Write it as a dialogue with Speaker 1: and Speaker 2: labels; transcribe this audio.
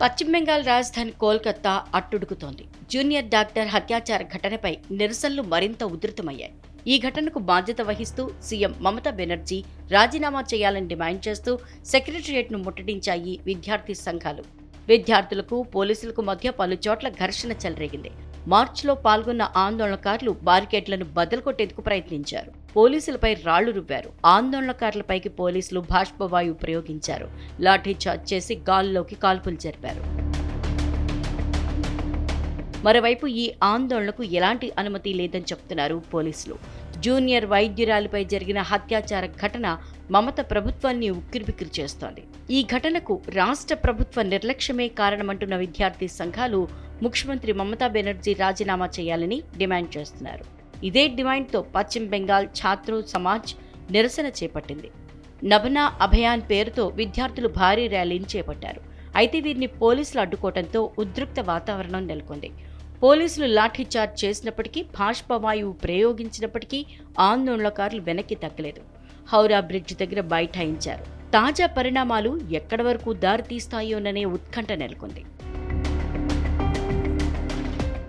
Speaker 1: పశ్చిమ బెంగాల్ రాజధాని కోల్కతా అట్టుడుకుతోంది. జూనియర్ డాక్టర్ హత్యాచార ఘటనపై నిరసనలు మరింత ఉధృతమయ్యాయి. ఈ ఘటనకు బాధ్యత వహిస్తూ సీఎం మమతా బెనర్జీ రాజీనామా చేయాలని డిమాండ్ చేస్తూ సెక్రటరియట్ను ముట్టడించాయి విద్యార్థి సంఘాలు. విద్యార్థులకు పోలీసులకు మధ్య పలు చోట్ల ఘర్షణ చెలరేగింది. మార్చిలో పాల్గొన్న ఆందోళనకారులు బారికేట్లను బద్దలు కొట్టేందుకు ప్రయత్నించారు. పోలీసులపై రాళ్ళు రువ్వారు ఆందోళనకారులపైకి పోలీసులు బాష్పవాయువు ప్రయోగించారు. లాఠీచార్జ్ చేసి గాల్లోకి కాల్పులు జరిపారు. మరోవైపు ఈ ఆందోళనకు ఎలాంటి అనుమతి లేదని చెప్తున్నారు పోలీసులు. జూనియర్ వైద్యురాలిపై జరిగిన హత్యాచార ఘటన మమత ప్రభుత్వాన్ని ఉక్కిరిబిక్కిరి చేస్తోంది. ఈ ఘటనకు రాష్ట్ర ప్రభుత్వ నిర్లక్ష్యమే కారణమంటున్న విద్యార్థి సంఘాలు ముఖ్యమంత్రి మమతా బెనర్జీ రాజీనామా చేయాలని డిమాండ్ చేస్తున్నారు. ఇదే డిమాండ్తో పశ్చిమ బెంగాల్ ఛాత్రో సమాజ్ నిరసన చేపట్టింది. నభనా అభయాన్ పేరుతో విద్యార్థులు భారీ ర్యాలీని చేపట్టారు. అయితే వీరిని పోలీసులు అడ్డుకోవడంతో ఉద్రిక్త వాతావరణం నెలకొంది. పోలీసులు లాఠీచార్జ్ చేసినప్పటికీ బాష్పవాయువు ప్రయోగించినప్పటికీ ఆందోళనకారులు వెనక్కి తగ్గలేదు. హౌరా బ్రిడ్జ్ దగ్గర బైఠాయించారు. తాజా పరిణామాలు ఎక్కడి వరకు దారితీస్తాయోననే ఉత్కంఠ నెలకొంది.